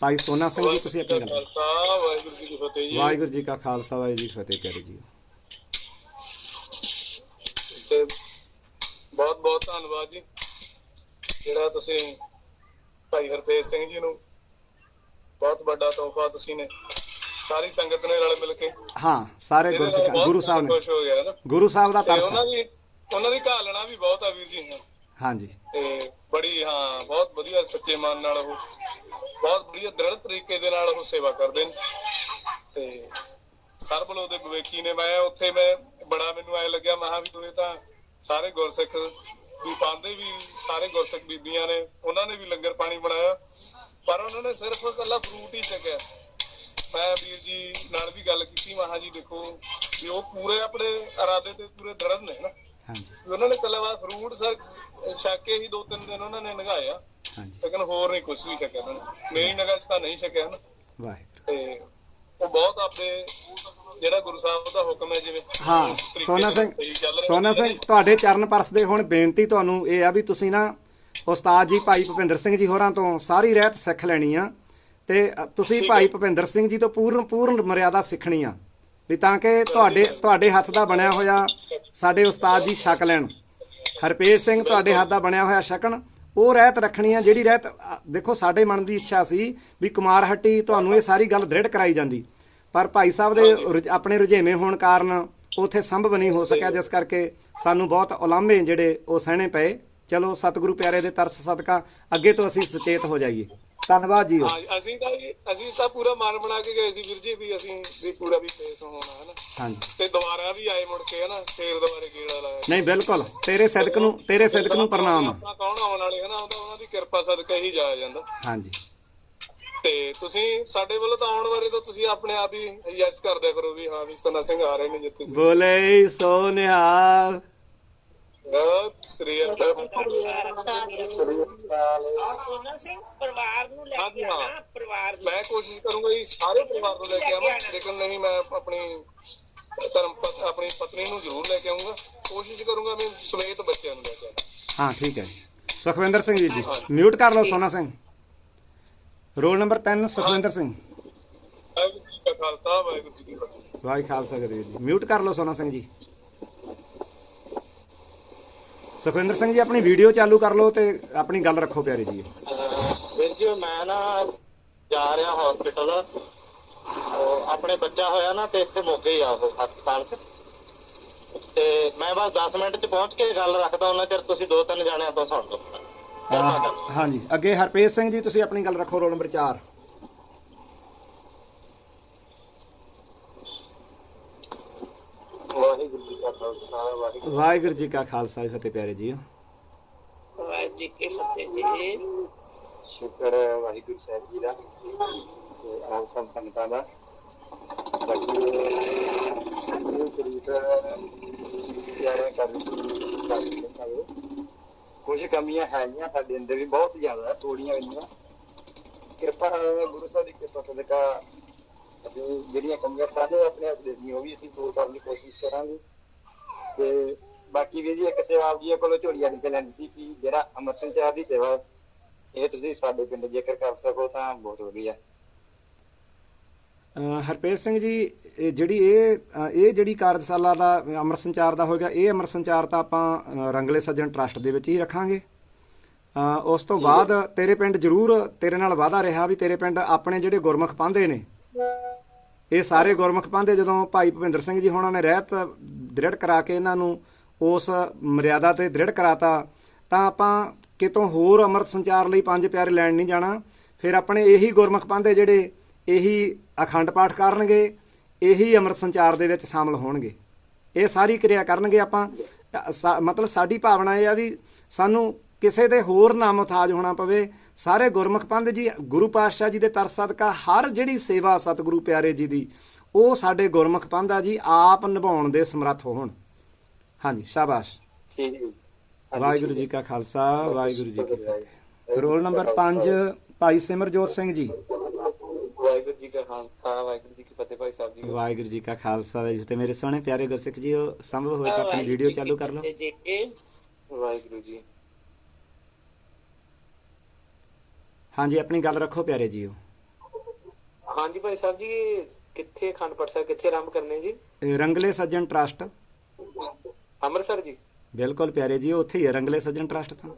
ਭਾਈ ਸੋਨਾ ਸਿੰਘ ਜੀ ਤੁਸੀਂ ਆਪਣੀ ਗੱਲ ਵਾਹਿਗੁਰੂ ਜੀ ਕੀ ਫਤਿਹ ਜੀ। ਵਾਹਿਗੁਰੂ ਜੀ ਕਾ ਖਾਲਸਾ ਵਾਹਿਗੁਰੂ ਜੀ ਕੀ ਫਤਿਹ ਪਿਆਰੇ ਜੀ। ਤੇ ਬਹੁਤ ਬਹੁਤ ਧੰਨਵਾਦ ਜੀ। ਜਿਹੜਾ ਤੁਸੀਂ ਭਾਈ ਹਰਪ੍ਰੀਤ ਸਿੰਘ ਜੀ ਨੂੰ ਬਹੁਤ ਵੱਡਾ ਤੋਹਫਾ ਤੁਸੀਂ ਨੇ। ਸਾਰੀ ਸੰਗਤ ਨੇ ਰਲ ਮਿਲ ਕੇ ਹਾਂ ਸਾਰੇ ਗੁਰੂ ਸਾਹਿਬ ਨੇ। ਖੁਸ਼ ਹੋ ਗਿਆ ਨਾ। ਗੁਰੂ ਸਾਹਿਬ ਦਾ ਤਰਸ ਉਹਨਾਂ ਦੀ ਉਹਨਾਂ ਦੀ ਘਾਲਣਾ ਵੀ ਬਹੁਤ ਆ ਵੀਰ ਜੀ ਹਾਂਜੀ। ਤੇ ਬੜੀ ਹਾਂ ਬਹੁਤ ਵਧੀਆ ਸੱਚੇ ਮਨ ਨਾਲ ਉਹ ਬਹੁਤ ਵਧੀਆ ਦ੍ਰਿੜ ਤਰੀਕੇ ਦੇ ਨਾਲ ਉਹ ਸੇਵਾ ਕਰਦੇ ਨੇ। ਤੇ ਸਰਬਲੋ ਦੇ ਵਿਵੇਕੀ ਨੇ ਮੈਂ ਉੱਥੇ ਮੈਂ ਬੜਾ ਮੈਨੂੰ ਐ ਲੱਗਿਆ ਮਹਾ ਵੀ ਤੁਰੇ ਤਾਂ ਸਾਰੇ ਗੁਰਸਿੱਖ ਵੀ ਪਾਉਂਦੇ ਵੀ, ਸਾਰੇ ਗੁਰਸਿੱਖ ਬੀਬੀਆਂ ਨੇ, ਉਹਨਾਂ ਨੇ ਵੀ ਲੰਗਰ ਪਾਣੀ ਬਣਾਇਆ। ਪਰ ਉਹਨਾਂ ਨੇ ਸਿਰਫ ਇਕੱਲਾ ਫਰੂਟ ਹੀ ਛਕਿਆ ਮੈਂ ਵੀਰ ਜੀ ਨਾਲ ਵੀ ਗੱਲ ਕੀਤੀ ਮਹਾ ਜੀ ਦੇਖੋ ਵੀ ਉਹ ਪੂਰੇ ਆਪਣੇ ਇਰਾਦੇ ਤੇ ਪੂਰੇ ਦਰਦ ਨੇ ਨਾ। ਹਾਂਜੀ। ਉਹਨਾਂ ਨੇ ਕੱਲਾ ਫਰੂਟ ਸਰ ਛਕ ਹੀ ਦੋ ਤਿੰਨ ਦਿਨ ਉਹਨਾਂ ਨੇ ਹਾਂਜੀ। ਲੇਕਿਨ ਹੋਰ ਨਹੀਂ ਕੁਝ ਵੀ ਛਕਿਆ ਉਹਨਾਂ ਨੇ। ਮੇਰੀ ਨਗਰ 'ਚ ਤਾਂ ਨਹੀਂ ਛਕਿਆ ਨਾ। ਵਾਹਿਗੁਰੂ। ਤੇ ਉਹ ਬਹੁਤ ਆਪਣੇ ਜਿਹੜਾ ਗੁਰੂ ਸਾਹਿਬ ਦਾ ਹੁਕਮ ਹੈ ਜਿਵੇਂ ਹਾਂ ਸੋਨਾ ਸਿੰਘ ਸੋਨਾ ਸਿੰਘ ਤੁਹਾਡੇ ਚਰਨ ਪਰਸਦੇ ਹੁਣ ਬੇਨਤੀ ਤੁਹਾਨੂੰ ਇਹ ਆ ਵੀ ਤੁਸੀਂ ਨਾ ਉਸਤਾਦ ਜੀ ਭਾਈ ਭੁਪਿੰਦਰ ਸਿੰਘ ਜੀ ਹੋਰਾਂ ਤੋਂ ਸਾਰੀ ਰਹਿਤ ਸਿੱਖ ਲੈਣੀ ਆ ਤੇ ਤੁਸੀਂ ਭਾਈ ਭੁਪਿੰਦਰ ਸਿੰਘ ਜੀ ਤੋਂ ਪੂਰਨ ਪੂਰਨ ਮਰਿਆਦਾ ਸਿੱਖਣੀ ਆ। ਵੀ ਤਾਂ ਕਿ ਤੁਹਾਡੇ ਤੁਹਾਡੇ ਹੱਥ ਦਾ ਬਣਿਆ ਹੋਇਆ ਸਾਡੇ ਉਸਤਾਦ ਜੀ ਛਕ ਲੈਣ। ਹਰਪੇਸ਼ ਸਿੰਘ ਤੁਹਾਡੇ ਹੱਥ ਦਾ ਬਣਿਆ ਹੋਇਆ ਛਕਣ ਉਹ ਰਹਿਤ ਰੱਖਣੀ ਆ, ਜਿਹੜੀ ਰਹਿਤ ਦੇਖੋ ਸਾਡੇ ਮਨ ਦੀ ਇੱਛਾ ਸੀ ਵੀ ਕੁਮਾਰ ਹੱਟੀ ਤੁਹਾਨੂੰ ਇਹ ਸਾਰੀ ਗੱਲ ਦ੍ਰਿੜ ਕਰਾਈ ਜਾਂਦੀ। ਪਰ ਭਾਈ ਸਾਹਿਬ ਦੇ ਰੁਝ- ਆਪਣੇ ਰੁਝੇਵੇਂ ਹੋਣ ਕਾਰਨ ਉਥੇ ਸੰਭਵ ਨਹੀਂ ਹੋ ਸਕਿਆ, ਜਿਸ ਕਰਕੇ ਸਾਨੂੰ ਬਹੁਤ ਉਲਾਮੇ ਜਿਹੜੇ ਉਹ ਸਹਿਣੇ ਪਏ। ਚਲੋ ਸਤਿਗੁਰੂ ਪਿਆਰੇ ਦੇ ਤਰਸ ਸਦਕਾ, ਅੱਗੇ ਤੋਂ ਅਸੀਂ ਸੁਚੇਤ ਹੋ ਜਾਈਏ। ਧੰਨਵਾਦ ਜੀ। ਹਾਂ ਅਸੀਂ ਤਾਂ ਅਸੀਂ ਤਾਂ ਪੂਰਾ ਮਨ ਬਣਾ ਕੇ ਗਏ ਸੀ ਵੀਰ ਜੀ ਵੀ ਅਸੀਂ ਵੀ ਪੂਰਾ ਵੀ ਫੇਸ ਹੋਣਾ ਹੈ ਨਾ ਹਾਂਜੀ। ਤੇ ਦੁਬਾਰਾ ਵੀ ਆਏ ਮੁੜ ਕੇ ਹੈ ਨਾ ਫੇਰ ਦੁਬਾਰੇ ਗੇੜਾ ਲਾਇਆ। ਨਹੀਂ ਬਿਲਕੁਲ। ਤੇਰੇ ਸਦਕ ਨੂੰ ਤੇਰੇ ਸਦਕ ਨੂੰ ਪ੍ਰਣਾਮ। ਆਪਾਂ ਕੌਣ ਆਉਣ ਵਾਲੇ ਹੈ ਨਾ ਉਹਨਾਂ ਦੀ ਕਿਰਪਾ ਸਦਕਾ ਹੀ ਜਾਇਆ ਜਾਂਦਾ। ਹਾਂਜੀ। ਤੇ ਤੁਸੀਂ ਸਾਡੇ ਵੱਲੋਂ ਤਾਂ ਆਉਣ ਬਾਰੇ ਤਾਂ ਤੁਸੀਂ ਆਪਣੇ ਆਪ ਹੀ ਯੈਸ ਕਰ ਦਿਆ ਕਰੋ ਵੀ ਹਾਂ ਵੀ ਸਨਾ ਸਿੰਘ ਆ ਰਹੇ ਨੇ ਜਿੱਥੇ ਬੋਲੇ ਸੋ ਨਿਹਾਲ ਬਹੁਤ ਸ੍ਰੀ। ਅਕਾਲ ਸੋਨਾ ਸਿੰਘ ਪਰਿਵਾਰ ਨੂੰ ਲੈ ਹਾਂਜੀ, ਕੇ ਹਾਂ। ਆਣਾ ਪਰਿਵਾਰ ਨੂੰ। ਮੈਂ ਕੋਸ਼ਿਸ਼ ਕਰੂੰਗਾ ਜੀ ਸਾਰੇ ਪਰਿਵਾਰ ਨੂੰ ਲੈ ਕੇ ਆਵਾਂ ਲੇਕਿਨ ਨਹੀਂ ਮੈਂ ਆਪਣੀ ਧਰਮ ਪਤ- ਆਪਣੀ ਪਤਨੀ ਨੂੰ ਜ਼ਰੂਰ ਲੈ ਕੇ ਆਉਂਗਾ ਕੋਸ਼ਿਸ਼ ਕਰੂੰਗਾ ਮੈਂ ਸਮੇਤ ਬੱਚਿਆਂ ਨੂੰ ਲੈ ਕੇ ਆਵਾਂ। ਹਾਂ ਠੀਕ ਹੈ ਜੀ। ਸੁਖਵਿੰਦਰ ਸਿੰਘ ਜੀ ਜੀ। ਮਿਊਟ ਕਰ ਲਓ Sona Singh. Roll number 3 Sukhwinder Singh. Waheguru ji ਕਾ ਖਾਲਸਾ ਵਾਹਿਗੁਰੂ ਜੀ ਕੀ ਫਤਿਹ। ਵਾਹਿ ਖਾਲਸਾ ਕਰੇ ਜੀ ਮਿਊਟ ਕਰ ਲਓ ਸੋਨਾ ਸਿੰਘ ਜੀ। ਸੁਖਵਿੰਦਰ ਸਿੰਘ ਜੀ ਆਪਣੀ ਵੀਡੀਓ ਚਾਲੂ ਕਰ ਲਓ ਤੇ ਆਪਣੀ ਗੱਲ ਰੱਖੋ ਪਿਆਰੇ ਜੀ। ਵੀਰ ਜੀ ਮੈਂ ਨਾ ਜਾ ਰਿਹਾ ਹਸਪੀਟਲ ਆਪਣੇ ਬੱਚਾ ਹੋਇਆ ਨਾ ਤੇ ਇੱਥੇ ਮੋਗੇ ਆ ਉਹ ਹਸਪਤਾਲ 'ਚ। ਤੇ ਮੈਂ ਬਸ 10 ਮਿੰਟ 'ਚ ਪਹੁੰਚ ਕੇ ਗੱਲ ਰੱਖਦਾ ਉਹਨਾਂ ਚਿਰ ਤੁਸੀਂ ਦੋ ਤਿੰਨ ਜਾਣਿਆਂ ਤੋਂ ਸੁਣ ਲਓ। ਹਾਂਜੀ। ਅੱਗੇ ਹਰਪੇਸ਼ ਸਿੰਘ ਜੀ ਤੁਸੀਂ ਆਪਣੀ ਗੱਲ ਰੱਖੋ ਰੋਲ ਨੰਬਰ 4 ਵਾਹਿਗੁਰੂ ਜੀ ਕਾ ਖਾਲਸਾ ਵਾਹਿਗੁਰੂ। ਵਾਹਿਗੁਰੂ ਜੀ ਕਾ ਖਾਲਸਾ ਜੀ ਫਤਿਹ ਪਿਆਰੇ ਜੀ ਵਾਹਿਗੁਰੂ ਜੀ ਕੀ ਫਤਿਹ ਜੀ। ਸ਼ੁਕਰ ਹੈ ਵਾਹਿਗੁਰੂ ਸਾਹਿਬ ਜੀ ਦਾ ਤੇ ਆਪ ਸਭ ਸੰਗਤਾਂ ਦਾ। ਬਾਕੀ ਇਹ ਤਰੀਕ ਯਾਰਾਂ ਕਰ ਕਰ ਕੁਝ ਕਮੀਆਂ ਹੈਗੀਆਂ ਸਾਡੇ ਅੰਦਰ ਵੀ ਬਹੁਤ ਜ਼ਿਆਦਾ ਥੋੜੀਆਂ ਇੰਨੀਆਂ ਕਿਰਪਾ ਗੁਰੂ ਸਾਹਿਬ ਦੀ ਕਿਰਪਾ ਸਦਕਾ ਜਿਹੜੀਆਂ ਕਮੀਆਂ ਸਾਡੇ ਆਪਣੇ ਆਪ ਦੇ ਉਹ ਵੀ ਅਸੀਂ ਦੂਰ ਕਰਨ ਦੀ ਕੋਸ਼ਿਸ਼ ਕਰਾਂਗੇ। ਤੇ ਬਾਕੀ ਵੀ ਜੀ, ਇੱਕ ਸੇਵਾ ਆਪ ਜੀ ਕੋਲੋਂ ਝੋਲੀਆਂ ਨਿਕਲ ਲੈਣੀ ਸੀ ਕਿ ਜਿਹੜਾ ਅਮਰ ਸੰਚਾਰ ਦੀ ਸੇਵਾ ਇਹ ਤੁਸੀਂ ਸਾਡੇ ਪਿੰਡ ਜੇਕਰ ਕਰ ਸਕੋ ਤਾਂ ਬਹੁਤ ਵਧੀਆ। ਅਹ ਸਿੰਘ ਜੀ ਜਿਹੜੀ ਇਹ ਇਹ ਜਿਹੜੀ ਕਾਰਜਸ਼ਾਲਾ ਦਾ ਅਮਰ ਸੰਚਾਰ ਦਾ ਹੋਏਗਾ, ਇਹ ਅਮਰ ਸੰਚਾਰ ਤਾਂ ਆਪਾਂ ਰੰਗਲੇ ਸੱਜਣ ਟਰਸਟ ਦੇ ਵਿੱਚ ਹੀ ਰੱਖਾਂਗੇ। ਉਸ ਤੋਂ ਬਾਅਦ ਤੇਰੇ ਪਿੰਡ ਜ਼ਰੂਰ ਤੇਰੇ ਨਾਲ ਵਾਅਦਾ ਰਿਹਾ ਵੀ ਤੇਰੇ ਪਿੰਡ ਆਪਣੇ ਜਿਹੜੇ ਗੁਰਮੁਖ ਪਾਂਦੇ ਨੇ ਇਹ ਸਾਰੇ ਗੁਰਮੁਖ ਪਾਂਦੇ ਜਦੋਂ ਭਾਈ ਭੁਪਿੰਦਰ ਸਿੰਘ ਜੀ ਹੋਣਾ ਨੇ ਰਹਿਤ ਦ੍ਰਿੜ ਕਰਾ ਕੇ ਇਹਨਾਂ ਨੂੰ ਉਸ ਮਰਿਆਦਾ ਤੇ ਦ੍ਰਿੜ ਕਰਾਤਾ, ਤਾਂ ਆਪਾਂ ਕਿਤੋਂ ਹੋਰ ਅੰਮ੍ਰਿਤ ਸੰਚਾਰ ਲਈ ਪੰਜ ਪਿਆਰੇ ਲੈਣ ਨਹੀਂ ਜਾਣਾ। ਫਿਰ ਆਪਣੇ ਇਹੀ ਗੁਰਮੁਖ ਪਾਂਦੇ ਜਿਹੜੇ ਇਹੀ ਅਖੰਡ ਪਾਠ ਕਰਨਗੇ, ਇਹੀ ਅੰਮ੍ਰਿਤ ਸੰਚਾਰ ਦੇ ਵਿੱਚ ਸ਼ਾਮਲ ਹੋਣਗੇ। ਇਹ ਸਾਰੀ ਕਿਰਿਆ ਕਰਨਗੇ ਆਪਾਂ। ਸਾ- ਮਤਲਬ ਸਾਡੀ ਭਾਵਨਾ ਇਹ ਆ ਵੀ ਸਾਨੂੰ ਕਿਸੇ ਦੇ ਹੋਰ ਨਾ ਮੁਹਤਾਜ ਹੋਣਾ ਪਵੇ। ਸਾਰੇ ਗੁਰਮੁਖ ਪੰਥ ਜੀ ਗੁਰੂ ਪਾਤਸ਼ਾਹ ਜੀ ਦੇ ਤਰਸ ਸਦਕਾ ਹਰ ਜਿਹੜੀ ਸੇਵਾ ਸਤਿਗੁਰੂ ਪਿਆਰੇ ਜੀ ਦੀ ਉਹ ਸਾਡੇ ਗੁਰਮੁਖ ਆ ਜੀ ਆਪ ਨਿਭਾਉਣ ਦੇ ਸਮਰੱਥ ਹੋਣ। ਹਾਂਜੀ ਸ਼ਾਬਾਸ਼। ਵਾਹਿਗੁਰੂ ਜੀ ਕਾ ਖਾਲਸਾ ਵਾਹਿਗੁਰੂ ਜੀ ਕੀ ਫਤਿਹ। ਰੋਲ ਨੰਬਰ 5 ਭਾਈ ਸਿਮਰਜੋਤ ਸਿੰਘ ਜੀ। ਵਾਹਿਗੁਰੂ ਜੀ ਕਾ ਖਾਲਸਾ ਵਾਹਿਗੁਰੂ ਜੀ ਕੀ ਫਤਿਹ ਭਾਈ ਸਾਹਿਬ ਜੀ। ਵਾਹਿਗੁਰੂ ਜੀ ਕਾ ਖਾਲਸਾ। ਵਾਹਿਗੁਰੂ ਜੀ ਤੇ ਮੇਰੇ ਸੋਹਣੇ ਪਿਆਰੇ ਗੁਰਸਿੱਖ ਜੀ ਉਹ ਸੰਭਵ ਹੋਏ ਤਾਂ ਆਪਣੀ ਵੀਡੀਓ ਚਾਲੂ ਕਰ ਲਓ। ਵਾਹਿਗੁਰੂ ਜੀ। ਹਾਂਜੀ ਆਪਣੀ ਗੱਲ ਰੱਖੋ ਪਿਆਰੇ ਜੀਓ। ਹਾਂਜੀ ਭਾਈ ਸਾਹਿਬ ਜੀ ਕਿੱਥੇ ਅਖੰਡ ਪਾਠ ਸਾਹਿਬ ਕਿੱਥੇ ਆਰੰਭ ਕਰਨੇ ਜੀ? ਰੰਗਲੇ ਸੱਜਣ ਟਰਸਟ। ਅੰਮ੍ਰਿਤਸਰ ਜੀ। ਬਿਲਕੁਲ ਪਿਆਰੇ ਜੀ ਉੱਥੇ ਹੀ ਹੈ ਰੰਗਲੇ ਸੱਜਣ ਟਰਸਟ ਤਾਂ।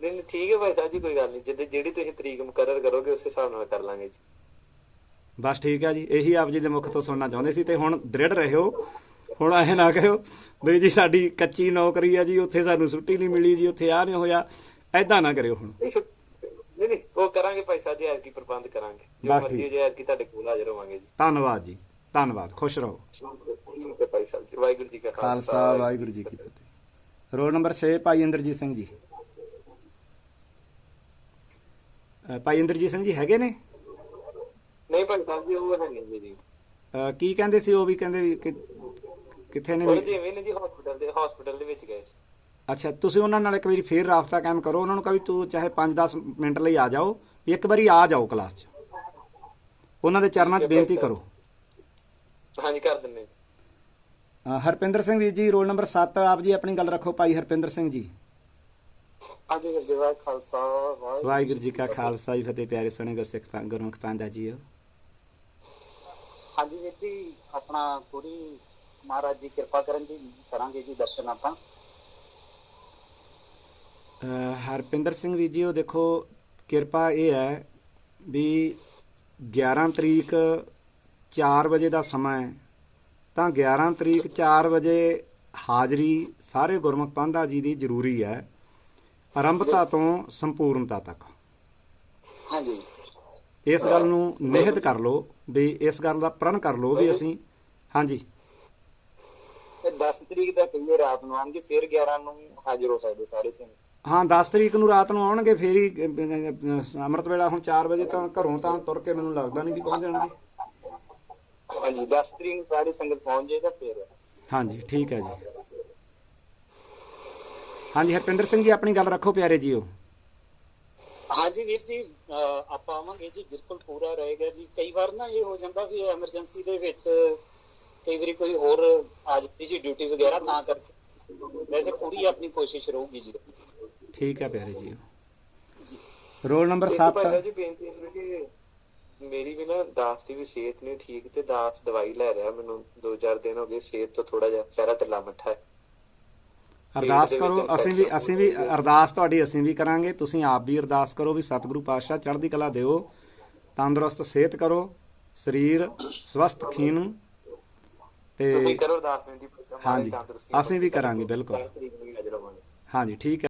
ਨਹੀਂ ਨਹੀਂ ਠੀਕ ਹੈ ਭਾਈ ਸਾਹਿਬ ਜੀ ਕੋਈ ਗੱਲ ਨਹੀਂ। ਜਿੱਦ ਜਿਹੜੀ ਤੁਸੀਂ ਤਰੀਕ ਮੁਕਰਰ ਕਰੋਗੇ ਉਸ ਹਿਸਾਬ ਨਾਲ ਕਰ ਲਾਂਗੇ ਜੀ। ਬਸ ਠੀਕ ਹੈ ਜੀ ਇਹੀ ਆਪ ਜੀ ਦੇ ਮੁਖ ਤੋਂ ਸੁਣਨਾ ਚਾਹੁੰਦੇ ਸੀ ਤੇ ਹੁਣ ਦ੍ਰਿੜ ਰਹਿਓ। ਹੁਣ ਐ ਨਾ ਕਹਿਓ ਬਈ ਜੀ ਸਾਡੀ ਕੱਚੀ ਨੌਕਰੀ ਆ ਜੀ ਉੱਥੇ ਸਾਨੂੰ ਛੁੱਟੀ ਨਹੀਂ ਮਿਲੀ ਜੀ ਉੱਥੇ ਆ ਨਹੀਂ ਹੋਇਆ। ਐਦਾਂ ਨਾ ਕਰਿਓ ਹੁਣ। ਨਹੀਂ ਛੁੱਟ- ਨਹੀਂ ਨਹੀਂ ਉਹ ਕਰਾਂਗੇ ਭਾਈ ਸਾਹਿਬ ਜੀ ਐਤਕੀ ਪ੍ਰਬੰਧ ਕਰਾਂਗੇ। ਜੋ ਬਸ ਮਰਜ਼ੀ ਠੀਕ। ਜੇ ਐਤਕੀ ਤੁਹਾਡੇ ਕੋਲ ਹਾਜ਼ਰ ਹੋਵਾਂਗੇ ਜੀ। ਧੰਨਵਾਦ ਜੀ ਧੰਨਵਾਦ ਖੁਸ਼ ਰਹੋ। ਠੀਕ ਹੈ ਭਾਈ ਸਾਹਿਬ ਜੀ ਵਾਹਿਗੁਰੂ ਜੀ ਕਾ ਖਾਲਸਾ ਵਾਹਿਗੁਰੂ ਜੀ ਕੀ ਫਤਿਹ। ਰੋਲ ਨੰਬਰ 6 ਭਾਈ ਇੰਦਰਜੀਤ ਸਿੰਘ ਜੀ। ਅ, ਭਾਈ ਇੰਦਰਜੀਤ ਸਿੰਘ ਜੀ ਹੈਗੇ ਨੇ? ਨਹੀਂ ਭਾਈ ਸਾਹਿਬ ਜੀ ਉਹ ਹੈਗੇ ਜੀ ਜੀ। ਅ, ਕੀ ਕਹਿੰਦੇ ਸੀ ਉਹ ਵੀ ਕਹਿੰਦੇ ਕਿ- ਕਿੱਥੇ ਨੇ ਉਹ ਨੇ ਜੀ ਹਸਪੀਟਲ ਦੇ ਹਸਪੀਟਲ ਦੇ ਵਿੱਚ ਗਏ ਸੀ। ਅੱਛਾ ਤੁਸੀਂ ਉਹਨਾਂ ਨਾਲ ਇੱਕ ਵਾਰੀ ਫੇਰ ਰਾਬਤਾ ਕਾਇਮ ਕਰੋ। ਉਹਨਾਂ ਨੂੰ ਕਹੋ ਵੀ ਤੂੰ ਚਾਹੇ 5-10 ਮਿੰਟ ਲਈ ਆ ਜਾਓ ਇੱਕ ਵਾਰੀ ਆ ਜਾਓ ਕਲਾਸ 'ਚ। ਉਹਨਾਂ ਦੇ ਚਰਨਾਂ 'ਚ ਬੇਨਤੀ ਕਰੋ। ਹਾਂਜੀ ਕਰ ਦਿੰਨੇ ਹਰਪਿੰਦਰ ਸਿੰਘ ਵੀਰ ਜੀ ਰੋਲ ਨੰਬਰ 7 ਆਪ ਜੀ ਆਪਣੀ ਗੱਲ ਰੱਖੋ ਭਾਈ ਹਰਪਿੰਦਰ ਸਿੰਘ ਜੀ। ਹਾਂਜੀ ਵੀਰ ਜੀ ਵਾਹਿ ਖਾਲਸਾ ਵਾਹਿਗੁਰੂ ਜੀ ਕਾ ਖਾਲਸਾ ਜੀ ਫਤਿਹ ਪਿਆਰੇ ਸਣੇ ਗੁਰਸਿੱਖ ਗੁਰਮੁਖ ਪਾਂਦਾ ਜੀਓ ਹਾਂਜੀ ਵੀਰ ਜੀ ਆਪਣਾ ਪੂਰੀ ਮਹਾਰਾਜ ਜੀ ਕਿਰਪਾ ਕਰਨ ਜੀ ਕਰਾਂਗੇ ਜੀ ਦਰਸ਼ਨ ਆਪਾਂ। ਹਰਪਿੰਦਰ ਸਿੰਘ ਵੀਰ ਜੀ ਉਹ ਦੇਖੋ ਕਿਰਪਾ ਇਹ ਹੈ ਵੀ 11 ਤਰੀਕ 4 ਵਜੇ ਦਾ ਸਮਾਂ ਹੈ। ਤਾਂ 11 ਤਰੀਕ 4 ਵਜੇ ਹਾਜ਼ਰੀ ਸਾਰੇ ਗੁਰਮੁਖ ਪਾਂਧਾ ਜੀ ਦੀ ਜ਼ਰੂਰੀ ਹੈ ਆਰੰਭਤਾ ਤੋਂ ਸੰਪੂਰਨਤਾ ਤੱਕ। ਹਾਂਜੀ। ਇਸ ਗੱਲ ਨੂੰ ਨਿਹਿਤ ਕਰ ਲਓ ਵੀ ਇਸ ਗੱਲ ਦਾ ਪ੍ਰਣ ਕਰ ਲਓ ਵੀ ਅਸੀਂ ਹਾਂਜੀ। ਤੇ 10 ਤਰੀਕ ਦਾ ਕਹੀਏ ਰਾਤ ਨੂੰ ਆਉਣਗੇ ਫਿਰ 11 ਨੂੰ ਹਾਜ਼ਰ ਹੋ ਸਕਦੇ ਸਾਰੇ ਸਿੰਘ। ਹਾਂ 10 ਤਰੀਕ ਨੂੰ ਰਾਤ ਨੂੰ ਆਉਣਗੇ ਫੇਰ ਹੀ ਅੰਮ੍ਰਿਤ ਵੇਲਾ ਹੁਣ 4 ਵਜੇ ਤਾਂ ਘਰੋਂ ਤਾਂ ਤੁਰ ਕੇ ਮੈਨੂੰ ਲੱਗਦਾ ਨਹੀਂ ਵੀ ਪਹੁੰਚ ਜਾਣਗੇ। ਹਾਂਜੀ 10 ਤਰੀਕ ਨੂੰ ਸਾਰੀ ਸੰਗਤ ਪਹੁੰਚ ਜਾਏਗਾ ਫਿਰ। ਹਾਂਜੀ ਠੀਕ ਹੈ ਜੀ। ਹਾਂਜੀ ਹਰਪਿੰਦਰ ਸਿੰਘ ਜੀ ਆਪਣੀ ਗੱਲ ਰੱਖੋ ਪਿਆਰੇ ਜੀਓ। ਹਾਂਜੀ ਵੀਰ ਜੀ ਆਪਾਂ ਆਵਾਂਗੇ ਜੀ ਬਿਲਕੁਲ ਪੂਰਾ ਰਹੇਗਾ ਜੀ। ਕਈ ਵਾਰ ਨਾ ਇਹ ਹੋ ਜਾਂਦਾ ਵੀ ਐਮਰਜੈਂਸੀ ਦੇ ਵਿੱਚ ਕਈ ਵਾਰੀ ਕੋਈ ਹੋਰ ਆ ਜਾਂਦੀ ਜੀ ਡਿਊਟੀ ਵਗੈਰਾ ਤਾਂ ਕਰਕੇ। ਵੈਸੇ ਪੂਰੀ ਆਪਣੀ ਕੋਸ਼ਿਸ਼ ਰਹੂਗੀ ਜੀ। ਠੀਕ ਹੈ ਪਿਆਰੇ ਜੀ। ਰੋਲ ਨੰਬਰ ਇੱਕ ਭਾਈ 7 ਸਾਹਿਬ ਜੀ ਬੇਨਤੀ ਹੈ ਕਿ ਮੇਰੀ ਵੀ ਨਾ ਦਾਸ ਦੀ ਵੀ ਸਿਹਤ ਨਹੀਂ ਠੀਕ ਤੇ ਦਾਸ ਦਵਾਈ ਲੈ ਰਿਹਾ ਮੈਨੂੰ। 2-4 ਦਿਨ ਹੋ ਗਏ ਸਿਹਤ ਤੋਂ ਥੋੜਾ ਜਿਹਾ ਚਿਹਰਾ ਢਿੱਲਾ ਮੱਠਾ ਹੈ। ਅਰਦਾਸ ਦੇ ਕਰੋ ਅਸੀਂ ਵੀ ਅਸੀਂ ਵੀ ਅਰਦਾਸ ਤੁਹਾਡੀ ਅਸੀਂ ਵੀ ਕਰਾਂਗੇ। ਤੁਸੀਂ ਆਪ ਵੀ ਅਰਦਾਸ ਕਰੋ ਵੀ ਸਤਿਗੁਰੂ ਪਾਤਸ਼ਾਹ ਚੜ੍ਹਦੀ ਕਲਾ ਦਿਓ। ਤੰਦਰੁਸਤ ਸਿਹਤ ਕਰੋ। ਸਰੀਰ ਸਵਸਥ ਖੀਨ ਤੇ ਤੁਸੀਂ ਕਰੋ ਅਰਦਾਸ ਬੇਨਤੀ। ਹਾਂਜੀ ਅਸੀਂ ਵੀ ਕਰਾਂਗੇ ਬਿਲਕੁਲ। ਹਾਂਜੀ ਠੀਕ ਹੈ।